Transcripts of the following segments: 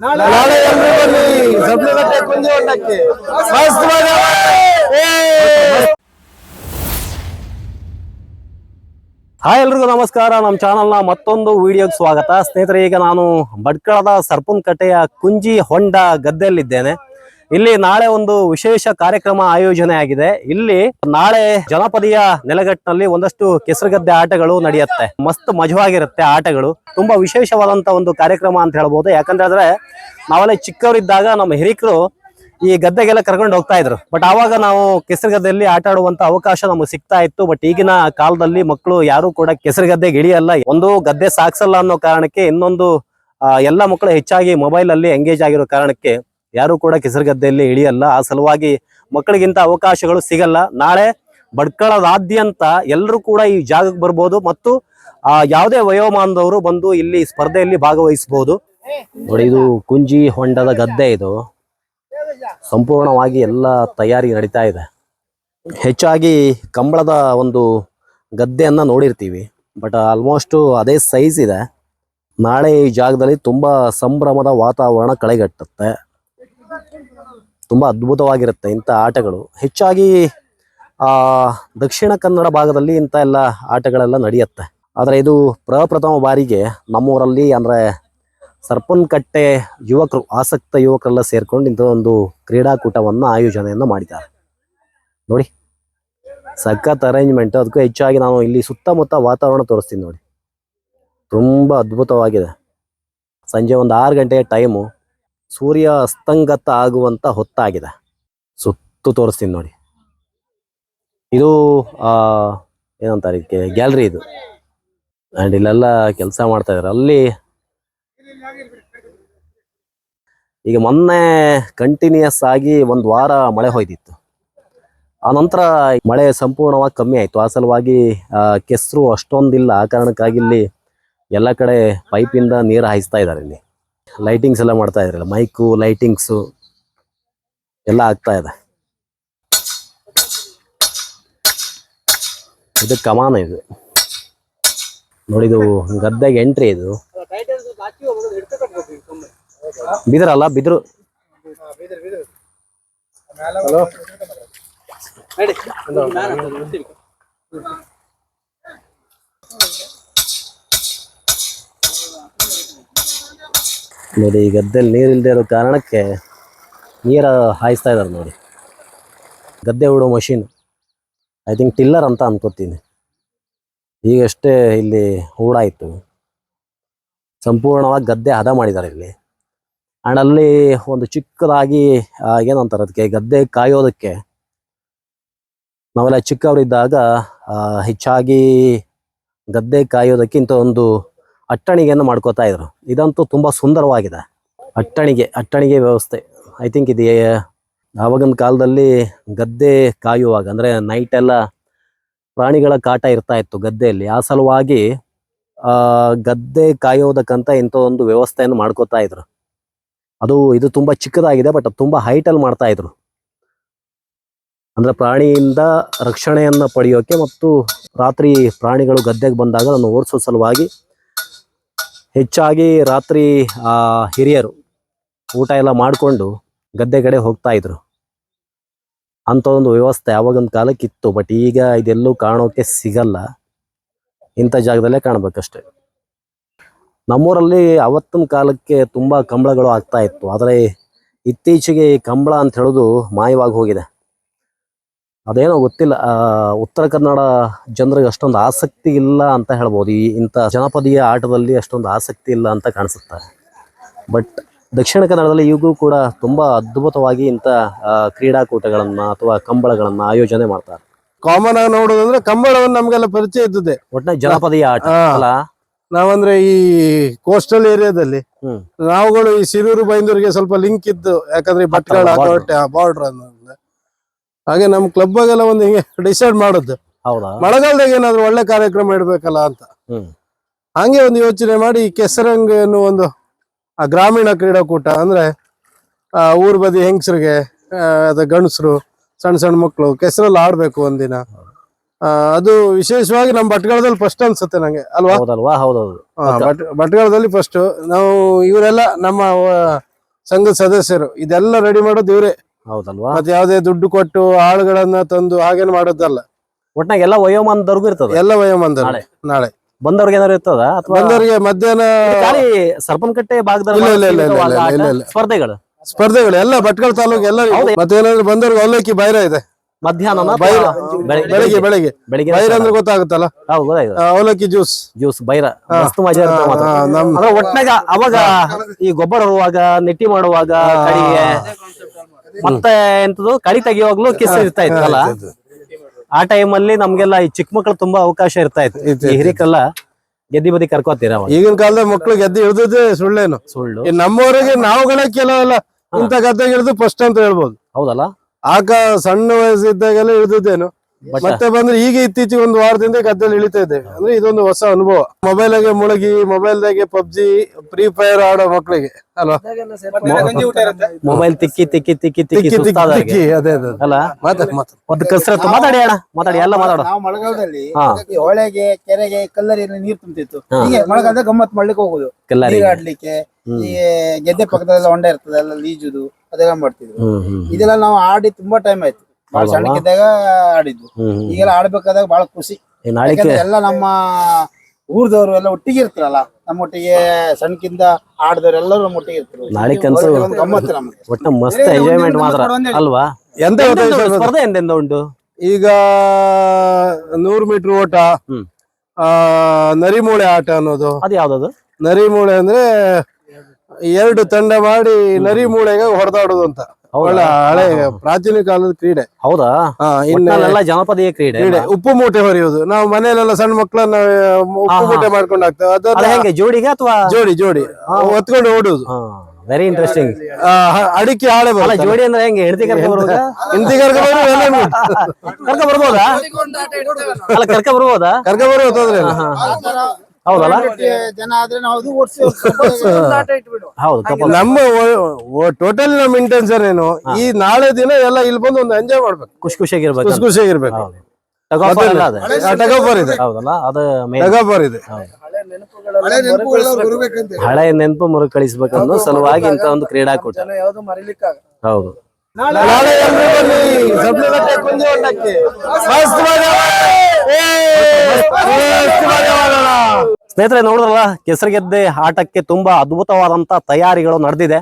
ನಾಳೆ ಎಲ್ಲರೂ ಬನ್ನಿ. ಸಬ್ಲಗಟ್ಟೆ ಹೊಂಡಕ್ಕೆ! ಹಾಯ್ ಎಲ್ರಿಗೂ ನಮಸ್ಕಾರ. ನಮ್ಮ ಚಾನಲ್ನ ಮತ್ತೊಂದು ವಿಡಿಯೋಗೆ ಸ್ವಾಗತ. ಸ್ನೇಹಿತರೆ ಈಗ ನಾನು ಭಟ್ಕಳದ ಸರ್ಪುನ್ಕಟ್ಟೆಯ ಕುಂಜಿ ಹೊಂಡ ಗದ್ದೆಯಲ್ಲಿದ್ದೇನೆ. ಇಲ್ಲಿ ನಾಳೆ ಒಂದು ವಿಶೇಷ ಕಾರ್ಯಕ್ರಮ ಆಯೋಜನೆ ಆಗಿದೆ ಇಲ್ಲಿ ನಾಳೆ ಜನಪದೀಯ ನೆಲಗಟ್ಟಿನಲ್ಲಿ ಒಂದಷ್ಟು ಕೆಸರುಗದ್ದೆ ಆಟಗಳು ನಡೆಯುತ್ತೆ. ಮಸ್ತ್ ಮಜವಾಗಿರುತ್ತೆ ಆಟಗಳು. ತುಂಬಾ ವಿಶೇಷವಾದಂತ ಒಂದು ಕಾರ್ಯಕ್ರಮ ಅಂತ ಹೇಳ್ಬೋದು. ಯಾಕಂದ್ರೆ ನಾವೆಲ್ಲ ಚಿಕ್ಕವರಿದ್ದಾಗ ನಮ್ಮ ಹಿರಿಕರು ಈ ಗದ್ದೆಗೆಲ್ಲ ಕರ್ಕೊಂಡು ಹೋಗ್ತಾ ಇದ್ರು. ಬಟ್ ಆವಾಗ ನಾವು ಕೆಸರು ಗದ್ದೆಯಲ್ಲಿ ಆಟ ಆಡುವಂತ ಅವಕಾಶ ನಮಗೆ ಸಿಗ್ತಾ ಇತ್ತು. ಬಟ್ ಈಗಿನ ಕಾಲದಲ್ಲಿ ಮಕ್ಕಳು ಯಾರು ಕೂಡ ಕೆಸರು ಗದ್ದೆ ಇಳಿಯಲ್ಲ ಒಂದು ಗದ್ದೆ ಸಾಕ್ಸಲ್ಲ ಅನ್ನೋ ಕಾರಣಕ್ಕೆ ಇನ್ನೊಂದು ಎಲ್ಲ ಮಕ್ಕಳು ಹೆಚ್ಚಾಗಿ ಮೊಬೈಲ್ ಅಲ್ಲಿ ಎಂಗೇಜ್ ಆಗಿರೋ ಕಾರಣಕ್ಕೆ ಯಾರು ಕೂಡ ಕೆಸರು ಗದ್ದೆಯಲ್ಲಿ ಇಳಿಯಲ್ಲ. ಆ ಸಲುವಾಗಿ ಮಕ್ಕಳಿಗಿಂತ ಅವಕಾಶಗಳು ಸಿಗಲ್ಲ. ನಾಳೆ ಬಡ್ಕಳದಾದ್ಯಂತ ಎಲ್ಲರೂ ಕೂಡ ಈ ಜಾಗಕ್ಕೆ ಬರ್ಬೋದು ಮತ್ತು ಆ, ಯಾವುದೇ ವಯೋಮಾನದವರು ಬಂದು ಇಲ್ಲಿ ಸ್ಪರ್ಧೆಯಲ್ಲಿ ಭಾಗವಹಿಸಬಹುದು ನೋಡಿ ಇದು ಕುಂಜಿ ಹೊಂಡದ ಗದ್ದೆ ಇದು. ಸಂಪೂರ್ಣವಾಗಿ ಎಲ್ಲ ತಯಾರಿ ನಡೀತಾ ಇದೆ. ಹೆಚ್ಚಾಗಿ ಕಂಬಳದ ಒಂದು ಗದ್ದೆಯನ್ನು ನೋಡಿರ್ತೀವಿ. ಬಟ್ ಆಲ್ಮೋಸ್ಟ್ ಅದೇ ಸೈಜ್ ಇದೆ. ನಾಳೆ ಈ ಜಾಗದಲ್ಲಿ ತುಂಬಾ ಸಂಭ್ರಮದ ವಾತಾವರಣ ಕಳೆಗಟ್ಟುತ್ತೆ. ತುಂಬಾ ಅದ್ಭುತವಾಗಿರುತ್ತೆ ಇಂಥ ಆಟಗಳು. ಹೆಚ್ಚಾಗಿ ದಕ್ಷಿಣ ಕನ್ನಡ ಭಾಗದಲ್ಲಿ ಇಂಥ ಎಲ್ಲ ಆಟಗಳೆಲ್ಲ ನಡೆಯುತ್ತೆ. ಆದರೆ ಇದು ಪ್ರಪ್ರಥಮ ಬಾರಿಗೆ ನಮ್ಮೂರಲ್ಲಿ ಅಂದರೆ ಸರ್ಪನ್ಕಟ್ಟೆ ಯುವಕರು, ಆಸಕ್ತ ಯುವಕರೆಲ್ಲ ಸೇರಿಕೊಂಡು ಇಂಥ ಒಂದು ಕ್ರೀಡಾಕೂಟವನ್ನು, ಆಯೋಜನೆಯನ್ನು ಮಾಡಿದ್ದಾರೆ. ನೋಡಿ, ಸಖತ್ ಅರೇಂಜ್ಮೆಂಟ್ ಅದಕ್ಕೂ ಹೆಚ್ಚಾಗಿ ನಾನು ಇಲ್ಲಿ ಸುತ್ತಮುತ್ತ ವಾತಾವರಣ ತೋರಿಸ್ತೀನಿ ನೋಡಿ. ತುಂಬ ಅದ್ಭುತವಾಗಿದೆ. ಸಂಜೆ ಒಂದು ಆರು ಗಂಟೆಯ ಟೈಮು ಸೂರ್ಯ ಅಸ್ತಂಗತ ಆಗುವಂತ ಹೊತ್ತಾಗಿದೆ. ಸುತ್ತು ತೋರಿಸ್ತೀನಿ ನೋಡಿ. ಇದು ಏನಂತಾರೆ ಇದಕ್ಕೆ ಗ್ಯಾಲರಿ ಇದು. ಆ್ಯಂಡ್ ಇಲ್ಲೆಲ್ಲ ಕೆಲಸ ಮಾಡ್ತಾ ಇದ್ದಾರೆ ಅಲ್ಲಿ ಈಗ ಮೊನ್ನೆ ಕಂಟಿನ್ಯೂಸ್ ಆಗಿ ಒಂದು ವಾರ ಮಳೆ ಹೋಯ್ತಿತ್ತು ಆ ನಂತರ ಮಳೆ ಸಂಪೂರ್ಣವಾಗಿ ಕಮ್ಮಿ ಆಯಿತು. ಆ ಸಲುವಾಗಿ ಕೆಸರು ಅಷ್ಟೊಂದಿಲ್ಲ. ಆ ಕಾರಣಕ್ಕಾಗಿ ಇಲ್ಲಿ ಎಲ್ಲ ಕಡೆ ಪೈಪಿಂದ ನೀರು ಹಾಯಿಸ್ತಾ ಇದ್ದಾರೆ ಇಲ್ಲಿ. ಲೈಟಿಂಗ್ಸ್ ಎಲ್ಲ ಮಾಡ್ತಾ ಇದ್ರಲ್ಲ ಮೈಕು ಲೈಟಿಂಗ್ಸು ಎಲ್ಲ ಆಗ್ತಾ ಇದೆ. ಇದು ಕಮಾನ ಇದು. ನೋಡಿದು ಗದ್ದೆಗೆ ಎಂಟ್ರಿ ಇದು. ಬಿದಿರಲ್ಲ ಬಿದಿರು. ನೋಡಿ ಈ ಗದ್ದೆಯಲ್ಲಿ ನೀರಿಲ್ಲದೆ ಇರೋ ಕಾರಣಕ್ಕೆ ನೀರು ಹಾಯಿಸ್ತಾ ಇದ್ದಾರೆ ನೋಡಿ. ಗದ್ದೆ ಹೂಡೋ ಮಷೀನ್. ಐ ಥಿಂಕ್ ಟಿಲ್ಲರ್ ಅಂತ ಅನ್ಕೋತೀನಿ. ಈಗಷ್ಟೇ ಇಲ್ಲಿ ಹೂಡಾಯಿತು ಸಂಪೂರ್ಣವಾಗಿ ಗದ್ದೆ ಹದ ಮಾಡಿದ್ದಾರೆ ಇಲ್ಲಿ. ಆ್ಯಂಡ್ ಅಲ್ಲಿ ಒಂದು ಚಿಕ್ಕದಾಗಿ ಏನಂತಾರೆ ಅದಕ್ಕೆ, ಗದ್ದೆ ಕಾಯೋದಕ್ಕೆ ನಾವೆಲ್ಲ ಚಿಕ್ಕವರಿದ್ದಾಗ ಹೆಚ್ಚಾಗಿ ಗದ್ದೆ ಕಾಯೋದಕ್ಕಿಂತ ಒಂದು ಅಟ್ಟಣಿಗೆಯನ್ನು ಮಾಡ್ಕೋತಾ ಇದ್ರು. ಇದಂತೂ ತುಂಬ ಸುಂದರವಾಗಿದೆ. ಅಟ್ಟಣಿಗೆ ಅಟ್ಟಣಿಗೆ ವ್ಯವಸ್ಥೆ. ಐ ಥಿಂಕ್ ಇದು ಆವಾಗಿನ ಕಾಲದಲ್ಲಿ ಗದ್ದೆ ಕಾಯುವಾಗ, ಅಂದ್ರೆ ನೈಟ್ ಎಲ್ಲ ಪ್ರಾಣಿಗಳ ಕಾಟ ಇರ್ತಾ ಇತ್ತು ಗದ್ದೆಯಲ್ಲಿ. ಆ ಸಲುವಾಗಿ ಗದ್ದೆ ಕಾಯೋದಕ್ಕಂತ ಇಂಥ ಒಂದು ವ್ಯವಸ್ಥೆಯನ್ನು ಮಾಡ್ಕೋತಾ ಇದ್ರು. ಅದು, ಇದು ತುಂಬ ಚಿಕ್ಕದಾಗಿದೆ ಬಟ್ ತುಂಬಾ ಹೈಟ್ ಅಲ್ಲಿ ಮಾಡ್ತಾ ಇದ್ರು. ಅಂದ್ರೆ ಪ್ರಾಣಿಯಿಂದ ರಕ್ಷಣೆಯನ್ನ ಪಡೆಯೋಕೆ ಮತ್ತು ರಾತ್ರಿ ಪ್ರಾಣಿಗಳು ಗದ್ದೆಗೆ ಬಂದಾಗ ಅದನ್ನು ಓಡಿಸೋ ಸಲುವಾಗಿ ಹೆಚ್ಚಾಗಿ ರಾತ್ರಿ ಹಿರಿಯರು ಊಟ ಎಲ್ಲ ಮಾಡಿಕೊಂಡು ಗದ್ದೆ ಕಡೆ ಹೋಗ್ತಾ ಇದ್ರು. ಅಂತ ಒಂದು ವ್ಯವಸ್ಥೆ ಆವಾಗಿನ ಕಾಲಕ್ಕೆ ಇತ್ತು ಬಟ್ ಈಗ ಇದೆಲ್ಲೂ ಕಾಣೋಕೆ ಸಿಗಲ್ಲ. ಇಂಥ ಜಾಗದಲ್ಲೇ ಕಾಣ್ಬೇಕಷ್ಟೆ. ನಮ್ಮೂರಲ್ಲಿ ಅವತ್ತಿನ ಕಾಲಕ್ಕೆ ತುಂಬ ಕಂಬಳಗಳು ಆಗ್ತಾ ಇತ್ತು, ಆದರೆ ಇತ್ತೀಚೆಗೆ ಕಂಬಳ ಅಂತ ಹೇಳೋದು ಮಾಯವಾಗಿ ಹೋಗಿದೆ. ಅದೇನೋ ಗೊತ್ತಿಲ್ಲ. ಉತ್ತರ ಕನ್ನಡ ಜನರಿಗೆ ಅಷ್ಟೊಂದು ಆಸಕ್ತಿ ಇಲ್ಲ ಅಂತ ಹೇಳ್ಬೋದು. ಈ ಇಂಥ ಜನಪದೀಯ ಆಟದಲ್ಲಿ ಅಷ್ಟೊಂದು ಆಸಕ್ತಿ ಇಲ್ಲ ಅಂತ ಕಾಣಿಸುತ್ತೆ. ಬಟ್ ದಕ್ಷಿಣ ಕನ್ನಡದಲ್ಲಿ ಈಗೂ ಕೂಡ ತುಂಬಾ ಅದ್ಭುತವಾಗಿ ಇಂಥ ಕ್ರೀಡಾಕೂಟಗಳನ್ನು ಅಥವಾ ಕಂಬಳಗಳನ್ನು ಆಯೋಜನೆ ಮಾಡ್ತಾರೆ. ಕಾಮನ್ ಆಗಿ ನೋಡೋದಂದ್ರೆ ಕಂಬಳವನ್ನು ನಮಗೆಲ್ಲ ಪರಿಚಯ ಇದ್ದದೆ ಒಟ್ಟಿನ ಜನಪದೀಯ ಆಟ. ಅಲ್ಲ? ನಾವಂದ್ರೆ ಈ ಕೋಸ್ಟಲ್ ಏರಿಯಾದಲ್ಲಿ ನಾವುಗಳು ಈ ಸಿರೂರು ಬೈಂದೂರಿಗೆ ಸ್ವಲ್ಪ ಲಿಂಕ್ ಇದ್ದು ಯಾಕಂದ್ರೆ ಭಟ್ಕಳ ಬಾರ್ಡರ್ ಅನ್ನೋದು ಹಾಗೆ ನಮ್ ಕ್ಲಬ್ ಆಗೆಲ್ಲ ಒಂದು ಹಿಂಗೆ ಡಿಸೈಡ್ ಮಾಡೋದು. ಹೌದಾ? ಮಳೆಗಾಲದಾಗ ಏನಾದ್ರು ಒಳ್ಳೆ ಕಾರ್ಯಕ್ರಮ ಇಡ್ಬೇಕಲ್ಲ ಅಂತ. ಹಂಗೆ ಒಂದು ಯೋಚನೆ ಮಾಡಿ ಕೆಸರಂಗ್ ಅನ್ನೋ ಒಂದು ಆ ಗ್ರಾಮೀಣ ಕ್ರೀಡಾಕೂಟ ಅಂದ್ರೆ ಆ ಊರ್ ಬದಿ ಹೆಂಗಸರಿಗೆ ಅದ ಗಂಡಸರು ಸಣ್ಣ ಸಣ್ಣ ಮಕ್ಕಳು ಕೆಸರಲ್ಲಿ ಆಡ್ಬೇಕು ಒಂದಿನ. ಅದು ವಿಶೇಷವಾಗಿ ನಮ್ಮ ಭಟ್ಗಳದಲ್ಲಿ ಫಸ್ಟ್ ಅನ್ಸುತ್ತೆ ನಂಗೆ ಅಲ್ವಾ? ಹೌದಲ್ವಾ? ಹೌದೌದು. ಭಟ್ಕಳದಲ್ಲಿ ಫಸ್ಟ್ ನಾವು ಇವರೆಲ್ಲ ನಮ್ಮ ಸಂಘದ ಸದಸ್ಯರು ಇದೆಲ್ಲ ರೆಡಿ ಮಾಡೋದು ಇವ್ರೆ. ಹೌದಲ್ವಾ? ಮತ್ತೆ ಯಾವ್ದೇ ದುಡ್ಡು ಕೊಟ್ಟು ಆಳುಗಳನ್ನ ತಂದು ಹಾಗೇನು ಮಾಡೋದಲ್ಲ. ಒಟ್ನಾಗ ಎಲ್ಲ ವಯೋಮಾನದವ್ರಿಗೂ ಇರ್ತದ. ಎಲ್ಲ ವಯೋಮಾನದಲ್ಲಿ ನಾಳೆ. ನಾಳೆ. ಬಂದವ್ರಿಗೆ ಏನಾದ್ರು ಇರ್ತದ? ಅಥವಾ ಬಂದವರಿಗೆ ಮಧ್ಯಾಹ್ನ ಖಾಲಿ ಸರ್ಪಂಕಟ್ಟೆ ಭಾಗದಲ್ಲಿ ಇಲ್ಲ, ಇಲ್ಲ, ಇಲ್ಲ, ಇಲ್ಲ, ಇಲ್ಲ, ಇಲ್ಲ, ಇಲ್ಲ. ಸ್ಪರ್ಧೆಗಳು? ಸ್ಪರ್ಧೆಗಳು ಎಲ್ಲ ಭಟ್ಕಳ ತಾಲೂಕು ಎಲ್ಲ ಹೌದು. ಮತ್ತೆ ಏನಾದ್ರು ಬಂದವ್ರಿಗೆ ಅವಲಕ್ಕಿ ಬೈರ ಇದೆ. ಮಧ್ಯಾಹ್ನ ಬೈರ. ಬೆಳಿಗ್ಗೆ ಬೆಳಿಗ್ಗೆ ಬೆಳಿಗ್ಗೆ ಬೈರ ಅಂದ್ರೆ ಗೊತ್ತಾಗುತ್ತಲ್ಲ? ಆ, ಅವಲಕ್ಕಿ ಜ್ಯೂಸ್. ಜ್ಯೂಸ್ ಬೈರ. ಮಸ್ತ್ ಮಜಾ ಇರ್ತದೆ ಮಾತ್ರ. ನಮ್ ಅಂದ್ರೆ ಒಟ್ನಾಗ ಅವಾಗ ಈ ಗೊಬ್ಬರ ಹೋಗುವಾಗ ನೆಟ್ಟಿ ಮಾಡುವಾಗ ಕಡಿಗೆ ಮತ್ತೆ ಎಂತದ್ದು ಕಳಿ ತೆಗಿಯುವಾಗ್ಲೂ ಕಿಸ್ ಇರ್ತಾ ಇತ್ತಲ್ಲ ಆ ಟೈಮ್ ಅಲ್ಲಿ ನಮ್ಗೆಲ್ಲ ಈ ಚಿಕ್ಕ ಮಕ್ಳು ತುಂಬಾ ಅವಕಾಶ ಇರ್ತಾ ಇತ್ತು. ಈ ಹಿರಿಕಲ್ಲ ಗೆದ್ದಿ ಬದಿ ಕರ್ಕೋತೀರ ಈಗಿನ ಕಾಲದ ಮಕ್ಳು ಗೆದ್ದಿ ಹಿಡಿದ್ರೆ ಸುಳ್ಳೇನು? ಸುಳ್ಳು. ನಮ್ಮವರಿಗೆ ನಾವು ನಾವುಗಳೇ ಕೆಲವೆಲ್ಲ ಗದ್ದೆ ಗದ್ದೆಗೆ ಹಿಡಿದು ಫಸ್ಟ್ ಅಂತ ಹೇಳ್ಬೋದು. ಹೌದಲ್ಲ? ಆಗ ಸಣ್ಣ ವಯಸ್ಸಿದ್ದಾಗೆಲ್ಲ ಹಿಡಿದೇನು ಮತ್ತೆ? ಬಂದ್ರೆ ಈಗ ಇತ್ತೀಚೆಗೆ ಒಂದು ವಾರದಿಂದ ಗದ್ದೆಲಿ ಇಳಿತಾ ಇದ್ದೇವೆ. ಅಂದ್ರೆ ಇದೊಂದು ಹೊಸ ಅನುಭವ. ಮೊಬೈಲ್ ಆಗಿ ಮುಳುಗಿ ಮೊಬೈಲ್ ದಾಗೆ ಪಬ್ಜಿ ಫ್ರೀ ಫೈರ್ ಆಡೋ ಮಕ್ಕಳಿಗೆ ಅಲ್ವಾ? ಮೊಬೈಲ್ ತಿಕ್ಕಿ ತಿಕ್ಕಿ ತಿಕ್ಕಿ ತಿಕ್ಕಿ ತಿಕ್ಕಿ ಅದೇ. ಅಲ್ಲ? ಒಂದು ಕಸರತ್ತು ಮಾತಾಡಿ ಅಣ್ಣ ಮಾತಾಡಿ ಎಲ್ಲ ಮಾತಾಡ. ನಾವು ಮಳೆಗಾಲದಲ್ಲಿ. ಹೊಳೆಗೆ ಕೆರೆಗೆ ಕಲ್ಲರಿ ನೀರ್ ತುಂಬಿತ್ತು. ಹೀಗೆ ಮಳೆಗಾಲದ ಗಮ್ಮತ್ ಮಾಡ್ಲಿಕ್ಕೆ ಹೋಗುದು. ಕಲ್ಲರಿ ನೀರ್ ಆಡ್ಲಿಕ್ಕೆ ಈ ಗೆದ್ದೆ ಪಕ್ಕದಲ್ಲ ಹೊಂಡ ಇರ್ತದೆ ಎಲ್ಲ ಲೀಜುದು ಅದೆಲ್ಲ ಮಾಡ್ತಿದ್ರು. ಇದೆಲ್ಲ ನಾವು ಆಡಿ ತುಂಬಾ ಟೈಮ್ ಆಯ್ತು. ಆಡಿದ್ವಿ ಸಣ್ಣಕ್ಕಿದ್ದಾಗ ಆಡಿದ್ವು. ಈಗೆಲ್ಲ ಆಡ್ಬೇಕಾದಾಗ ಬಹಳ ಖುಷಿ. ಯಾಕಂದ್ರೆ ಎಲ್ಲ ನಮ್ಮ ಊರ್ದವ್ರು ಎಲ್ಲ ಒಟ್ಟಿಗೆ ಇರ್ತಾರಲ್ಲ ನಮ್ಮೊಟ್ಟಿಗೆ ಸಣ್ಣಕ್ಕಿಂತ ಆಡದವ್ರು ಎಲ್ಲರೂ ನಮ್ಮ ಒಟ್ಟಿಗೆ ಇರ್ತಾರೆ. ನಾಳಿಕಂತೂ ಒಂದು ಗಮ್ಮತ್ತು ನಮ್ಗೆ ಒಟ್ಟು ಮಸ್ತ್ ಎಂಜಾಯ್ಮೆಂಟ್ ಮಾತ್ರ. ಅಲ್ವಾ? ಎಂತ ಸ್ಪರ್ಧೆ ಎಂದೆಂದ ಉಂಟು? ಈಗ ನೂರು ಮೀಟರ್ ಓಟ ಆ ನರಿಮೂಳೆ ಆಟ ಅನ್ನೋದು. ಅದು ಯಾವ್ದದು? ನರಿಮೂಳೆ ಅಂದ್ರೆ ಎರಡು ತಂಡ ಮಾಡಿ ನರಿಮೂಳೆಗೆ ಹೊಡೆದಾಡೋದು ಅಂತ. ಒಳ್ಳೆ ಹಳೆ ಪ್ರಾಚೀನ ಕಾಲದ ಕ್ರೀಡೆ. ಹೌದಾ? ಒಟ್ನಲ್ಲೆಲ್ಲ ಜನಪದೀಯ ಕ್ರೀಡೆ ಕ್ರೀಡೆ ಉಪ್ಪು ಮೂಟೆ ಹೊರೆಯುವುದು. ನಾವು ಮನೆಯಲ್ಲೆಲ್ಲ ಸಣ್ಣ ಮಕ್ಕಳನ್ನ ಉಪ್ಪು ಮೂಟೆ ಮಾಡ್ಕೊಂಡು ಆಗ್ತೇವೆ ಅದ ಅದನ್ನ ಹೆಂಗೆ ಜೋಡಿಗೆ ಅಥವಾ ಜೋಡಿ ಜೋಡಿ. ಹೊತ್ಕೊಂಡು ಓಡುದು ವೆರಿ ಇಂಟ್ರೆಸ್ಟಿಂಗ್ ಅಡಿಕೆ ಹಾಳೆ ಅಲ್ಲ ಜೋಡಿ ಅಂದ್ರೆ ಹೆಂಗೆ ಹೆಂಡತಿ ಕರ್ಕ ಬರುವಾಗ ಹೆಂಡತಿ ಕರ್ಕ ಬರೋ ಕರ್ಕ ಬರ್ಬೋದಾ? ಅಲ್ಲ ಕರ್ಕ ಬರ್ಬೋದಾ? ಕರ್ಕ ಬರೋ ತೊಂದ್ರೆ ಇಲ್ಲ. ಆ ತರ ಹೌದಲ್ಲ? ಜನ ಆದ್ರೆ ನಾವು ಅದು ಓಡಿಸಿ ಆಟ ಹೌದು ಕಪಲ್ ನಮ್ಮ ಟೋಟಲ್ ನಮ್ಮ ಇಂಟೆನ್ಷನ್ ಏನು? ಈ ನಾಳೆ ದಿನ ಎಲ್ಲ ಇಲ್ಲಿ ಬಂದು ಒಂದು ಎಂಜಾಯ್ ಮಾಡ್ಬೇಕು. ಖುಷಿ ಖುಷಿಯಾಗಿರ್ಬೇಕು ಖುಷಿ ಖುಷಿಯಾಗಿರ್ಬೇಕು. ಟಗಾಫರ್ ಇದೆ. ಹೌದಲ್ಲ? ಅದು ಮೇನ್ ಟಗಫರ್ ಇದೆ. ಹಳೆ ನೆನಪು ಮರುಕಳಿಸ್ಬೇಕನ್ನೋ ಸಲುವಾಗಿ ಇಂತ ಒಂದು ಕ್ರೀಡಾ ಕೂಟ. ಹೌದು. ನಾಳೆ ಎಲ್ರು ಬನ್ನಿ. ಸಪ್ಲಿಗಟ್ಟೆ ಕುಂಜಿ ಹೊಂಡಕ್ಕೆ ಸ್ನೇಹಿತರೆ, ನೋಡಿದ್ರಲ್ಲ ಕೆಸರುಗೆದ್ದೆ ಆಟಕ್ಕೆ ತುಂಬಾ ಅದ್ಭುತವಾದಂತ ತಯಾರಿಗಳು ನಡೆದಿದೆ.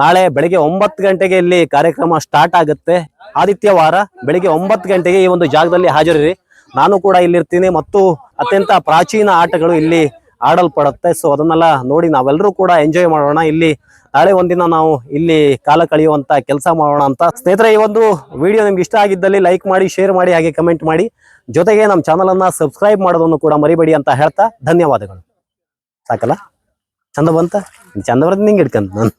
ನಾಳೆ ಬೆಳಿಗ್ಗೆ ಒಂಬತ್ತು ಗಂಟೆಗೆ ಇಲ್ಲಿ ಕಾರ್ಯಕ್ರಮ ಸ್ಟಾರ್ಟ್ ಆಗುತ್ತೆ. ಆದಿತ್ಯವಾರ ಬೆಳಿಗ್ಗೆ ಒಂಬತ್ತು ಗಂಟೆಗೆ ಈ ಒಂದು ಜಾಗದಲ್ಲಿ ಹಾಜರಿರಿ. ನಾನು ಕೂಡ ಇಲ್ಲಿರ್ತೀನಿ ಮತ್ತು ಅತ್ಯಂತ ಪ್ರಾಚೀನ ಆಟಗಳು ಇಲ್ಲಿ ಆಡಲ್ಪಡುತ್ತೆ. ಸೊ ಅದನ್ನೆಲ್ಲ ನೋಡಿ ನಾವೆಲ್ಲರೂ ಕೂಡ ಎಂಜಾಯ್ ಮಾಡೋಣ. ಇಲ್ಲಿ ನಾಳೆ ಒಂದಿನ ನಾವು ಇಲ್ಲಿ ಕಾಲ ಕಳೆಯುವಂತ ಕೆಲಸ ಮಾಡೋಣ ಅಂತ. ಸ್ನೇಹಿತರೆ, ಈ ಒಂದು ವಿಡಿಯೋ ನಿಮ್ಗೆ ಇಷ್ಟ ಆಗಿದ್ದಲ್ಲಿ ಲೈಕ್ ಮಾಡಿ ಶೇರ್ ಮಾಡಿ, ಹಾಗೆ ಕಮೆಂಟ್ ಮಾಡಿ. ಜೊತೆಗೆ ನಮ್ಮ ಚಾನಲ್ ಅನ್ನ ಸಬ್ಸ್ಕ್ರೈಬ್ ಮಾಡೋದನ್ನು ಕೂಡ ಮರಿಬೇಡಿ ಅಂತ ಹೇಳ್ತಾ ಧನ್ಯವಾದಗಳು. ಸಾಕಲ್ಲ? ಚಂದ ಬಂತ? ಚಂದ ಬರ್ತದೆ ನಿಂಗೆ ಇಟ್ಕಂತ ನಾನು.